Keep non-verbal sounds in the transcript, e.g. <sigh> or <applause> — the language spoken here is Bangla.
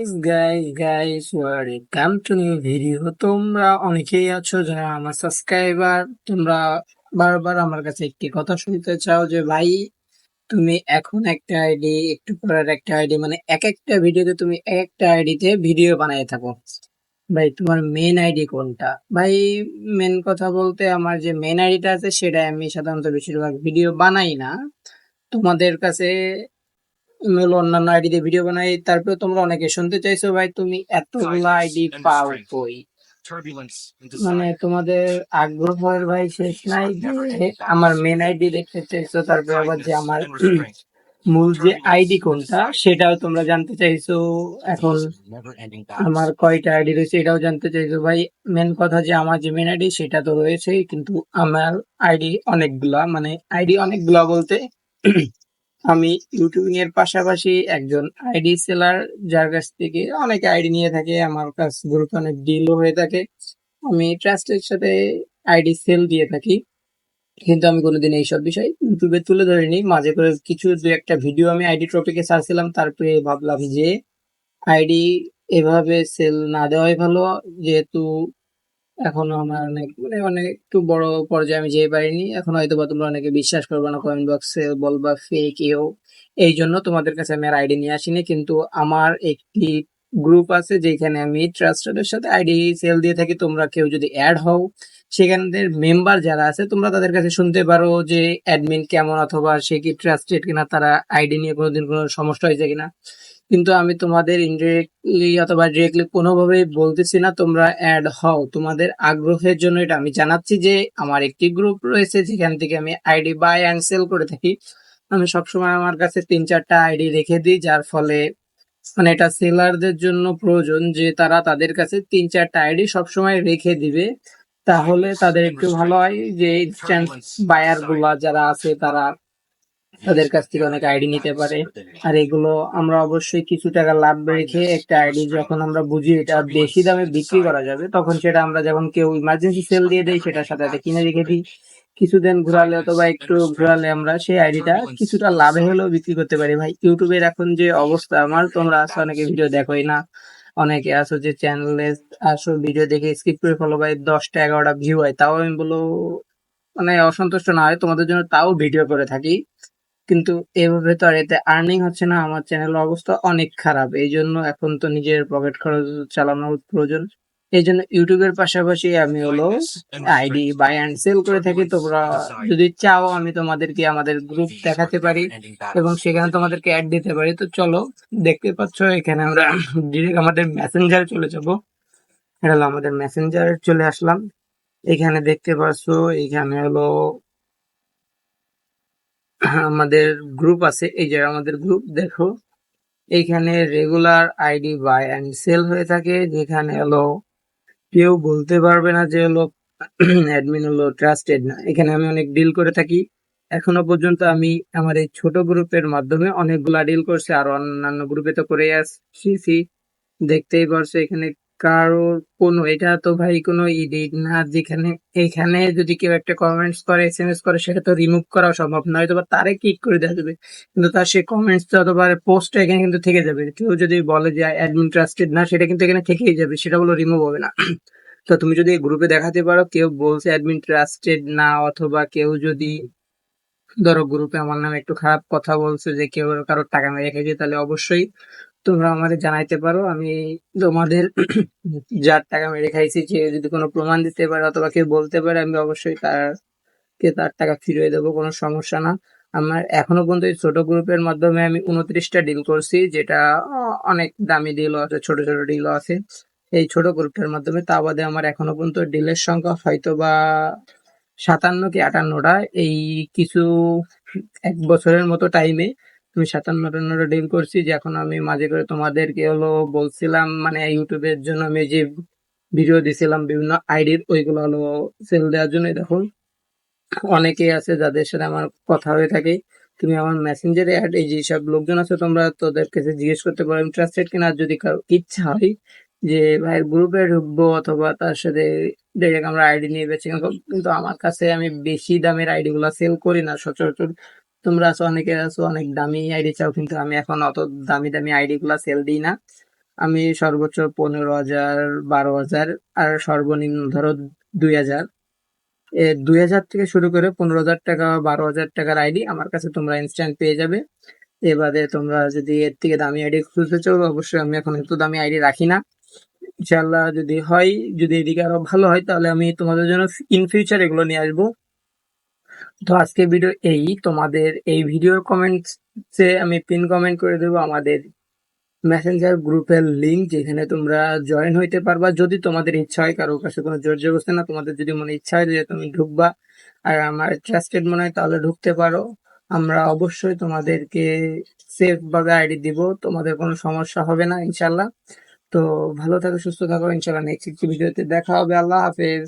Guys guys guys welcome to new video তোমরা অনেকেই আছো যারা আমার সাবস্ক্রাইবার তোমরা বারবার আমার কাছে একটি কথা শুনতে চাও যে, ভাই, তুমি এখন একটা আইডি একটু পরের একটা আইডি মানে এক একটা ভিডিওতে তুমি এক একটা আইডিতে ভিডিও বানায় থাকো। ভাই, তোমার মেন আইডি কোনটা? ভাই মেন কথা বলতে আমার যে মেন আইডিটা আছে সেটা আমি সাধারণত বেশিরভাগ ভিডিও বানাই না। তোমাদের কাছে অন্যান্য আইডি দিয়ে ভিডিও বানাই। তারপরে তোমরা অনেকে শুনতে চাইছো ভাই তুমি এতগুলো আইডি পাও কই? মানে তোমাদের আগ্রহের ভাই শেষ নাই আমার মেন আইডি দেখতে চাইছো তারপরে আবার যে আমার মূল যে আইডি কোনটা সেটাও তোমরা জানতে চাইছো। এখন আমার কয়টা আইডি রয়েছে এটাও জানতে চাইছো ভাই। মেন কথা যে আমার যে মেন আইডি সেটা তো রয়েছে কিন্তু আমার আইডি অনেকগুলা মানে আইডি অনেকগুলা বলতে আমি ইউটিউবিং এর পাশাপাশি একজন আইডি সেলার যার কাছ থেকে অনেকে আইডি নিয়ে থাকে, আমার কাছ গ্রুপে অনেক ডিলও হয়ে থাকে। আমি ট্রাস্টের সাথে আইডি সেল দিয়ে থাকি। কিন্তু আমি কোনোদিন এইসব বিষয় ইউটিউবে তুলে ধরিনি। মাঝে করে কিছু দু একটা ভিডিও আমি আইডি টপিকে ছাড়ছিলাম তারপরে ভাবলাম যে আইডি এভাবে সেল না দেওয়াই ভালো। যেহেতু এখনও আমার অনেক মানে অনেক একটু বড় পর্যায়ে আমি যেতে পারিনি। এখন হয়তো বা তোমরা অনেকে বিশ্বাস করবে না কমেন্ট বক্সে বলবা ফেক এও এই জন্য তোমাদের কাছে আমি আর আইডি নিয়ে আসিনি। কিন্তু আমার একটি গ্রুপ আছে যেখানে আমি ট্রাস্টেডের সাথে আইডি সেল দিয়ে থাকি। তোমরা কেউ যদি অ্যাড হও সেখানের মেম্বার যারা আছে, তোমরা তাদের কাছে শুনতে পারো যে অ্যাডমিন কেমন অথবা সে কি ট্রাস্টেড কিনা, তারা আইডি নিয়ে কোনোদিন কোনো সমস্যা হয়েছে কিনা। কিন্তু আমি তোমাদের ইনডিরেক্টলি অথবা ডিরেক্টলি কোনোভাবেই বলতেছি না তোমরা অ্যাড হও। তোমাদের আগ্রহের জন্য এটা আমি জানাচ্ছি যে আমার একটি গ্রুপ রয়েছে যেখান থেকে আমি আইডি বাই অ্যান্ড সেল করে থাকি। আমি সবসময় আমার কাছে তিন চারটা আইডি রেখে দিই যার ফলে মানে এটা সেলারদের জন্য প্রয়োজন যে তারা তাদের কাছে তিন চারটা আইডি সবসময় রেখে দিবে। তাহলে তাদের একটু ভালো হয় যে ইনস্ট্যান্ট বায়ারগুলা যারা আছে তারা তাদের কাছ থেকে অনেক আইডি নিতে পারে। আর এগুলো আমরা অবশ্যই কিছু টাকা লাভ রেখে একটা আইডি যখন আমরা বুঝি এটা বেশি দামে বিক্রি করা যাবে তখন সেটা আমরা যখন কেউ ইমার্জেন্সি সেল দিয়ে দেই সেটার সাথে সাথে কিনে রেখে দিই। কিছুদিন ঘোরালে অথবা একটু ঘোরালে আমরা সেই আইডিটা কিছুটা লাভে হলেও বিক্রি করতে পারি। ভাই ইউটিউবের এখন যে অবস্থা আমার তোমরা আসো অনেকে ভিডিও দেখোই না। অনেকে আসো যে চ্যানেলে আসো ভিডিও দেখে স্কিপ করে ফলো ভাই দশটা এগারোটা ভিউ হয়। তাও আমি বলো মানে অসন্তুষ্ট না হয় তোমাদের জন্য তাও ভিডিও করে থাকি। কিন্তু এভাবে তো আর এতে আর্নিং হচ্ছে না আমার চ্যানেলের অবস্থা অনেক খারাপ। এই জন্য এখন তো নিজের পকেট খরচ চালানোর প্রয়োজন। এই জন্য ইউটিউবের পাশাপাশি আমি হলো আইডি বাই অ্যান্ড সেল করে থাকি। তোমরা যদি চাও আমি তোমাদেরকে আমাদের গ্রুপ দেখাতে পারি এবং সেখানে তোমাদেরকে অ্যাড দিতে পারি। তো চলো দেখতে পাচ্ছ এখানে আমরা ডিরেক্ট আমাদের মেসেঞ্জারে চলে যাব। এটা হলো আমাদের মেসেঞ্জারে চলে আসলাম। এখানে দেখতে পাচ্ছ এখানে হলো আমাদের গ্রুপ আছে, এই যে আমাদের গ্রুপ দেখো। এইখানে regular ID buy and sell হয়ে থাকে, যেখানে হলো কেউ বলতে পারবে না যে হলো অ্যাডমিন হলো ট্রাস্টেড না। এখানে আমি অনেক ডিল করে থাকি। এখনও পর্যন্ত আমি আমার এই ছোট গ্রুপের মাধ্যমে অনেকগুলা ডিল করছি, আর অন্যান্য গ্রুপে তো করে আসছি। দেখতেই পারছ এখানে কারোর কোনো, এটা তো ভাই কোনো এডিট না। যেখানে, এখানে যদি কেউ একটা কমেন্টস করে এস এম এস করে, সেটা তো রিমুভ করা সম্ভব। নয় অথবা তারে কিক করে দেওয়া যাবে। কিন্তু তার সেই কমেন্টস অথবা পোস্টটা এখানে কিন্তু থেকে যাবে। কেউ যদি বলে যে অ্যাডমিন ট্রাস্টেড না, সেটা কিন্তু এখানে থেকেই যাবে। সেটা বলো রিমুভ হবে না। <clears throat> তো তুমি যদি গ্রুপে দেখাতে পারো, কেউ বলছে অ্যাডমিন ট্রাস্টেড না, অথবা কেউ যদি, ধরো গ্রুপে আমার নামে একটু খারাপ কথা বলছে যে, কেউ কারোর টাকা মেরে খেয়েছে তাহলে অবশ্যই তোমরা আমাদের জানাইতে পারো। আমি তোমাদের যার টাকা মেরে খাইছি, সে যদি কোনো প্রমাণ দিতে পারে অথবা কেউ বলতে পারে, আমি অবশ্যই তারকে তার টাকা ফিরিয়ে দেবো, কোনো সমস্যা না। আমার এখনও পর্যন্ত এই ছোট গ্রুপের মাধ্যমে আমি উনত্রিশটা ডিল করছি, যেটা অনেক দামি ডিলও আছে, ছোট ছোট ডিলও আছে। এই ছোট গ্রুপটার মাধ্যমে, তা বাদে আমার এখনও পর্যন্ত ডিলের সংখ্যা হয়তো বা সাতান্ন কি আটান্নটা। এই কিছু এক বছরের মতো টাইমে আমি সাতান্ন আটান্নটা ডিল করছি যে এখন আমি মাঝে করে তোমাদেরকে হলো বলছিলাম মানে ইউটিউবের জন্য আমি যে ভিডিও দিছিলাম, বিভিন্ন আইডির ওইগুলো হলো সেল দেওয়ার জন্য দেখো। অনেকেই আছে যাদের সাথে আমার কথা হয়ে থাকে। তুমি আমার মেসেঞ্জারে অ্যাড এই যেসব লোকজন আছে, তোমরা তোদের কাছে জিজ্ঞেস করতে পারো ইন্টারেস্টেড ট্রাস্টেড কিনা? যদি কারও ইচ্ছা হয় যে ভাইয়ের গ্রুপে ঢুকবো অথবা তার সাথে ডাইরেক্ট আমরা আইডি নিয়ে বেছে কিন্তু আমার কাছে আমি বেশি দামের আইডি গুলা সেল করি না, সচরাচর তোমরা আছো, অনেকে আছো, অনেক দামি আইডি চাও, কিন্তু আমি এখন অত দামি দামি আইডি গুলা সেল দিই না। আমি সর্বোচ্চ পনেরো হাজার, বারো হাজার, আর সর্বনিম্ন ধরো দুই হাজার। দুই হাজার থেকে শুরু করে পনেরো হাজার টাকা, বারো হাজার টাকার আইডি আমার কাছে তোমরা ইনস্ট্যান্ট পেয়ে যাবে। এবারে তোমরা যদি এর থেকে দামি আইডি খুঁজতে চাও, অবশ্যই আমি এখন এত দামি আইডি রাখি না। ইনশাল্লাহ যদি হয়, যদি এদিকে আরও ভালো হয়, তাহলে আমি তোমাদের জন্য ইন ফিউচার এগুলো নিয়ে আসব। তো আজকে ভিডিও এই। তোমাদের এই ভিডিওর কমেন্টসে আমি পিন কমেন্ট করে দেবো আমাদের মেসেঞ্জার গ্রুপের লিংক যেখানে তোমরা জয়েন হইতে পারবা। যদি তোমাদের ইচ্ছা হয় কারোর কাছে কোনো জোর জবরদস্তি না, তোমাদের যদি মনে ইচ্ছা হয় যে তুমি ঢুকবা আর আমার ট্রাস্টেড মনে হয় তাহলে ঢুকতে পারো। আমরা অবশ্যই তোমাদেরকে সেফ ভাবে আইডি দিব, তোমাদের কোনো সমস্যা হবে না ইনশাল্লাহ তো ভালো থাকো, সুস্থ থাকো ইনশাল্লাহ নেক্সট ভিডিওতে দেখা হবে। আল্লাহ হাফেজ।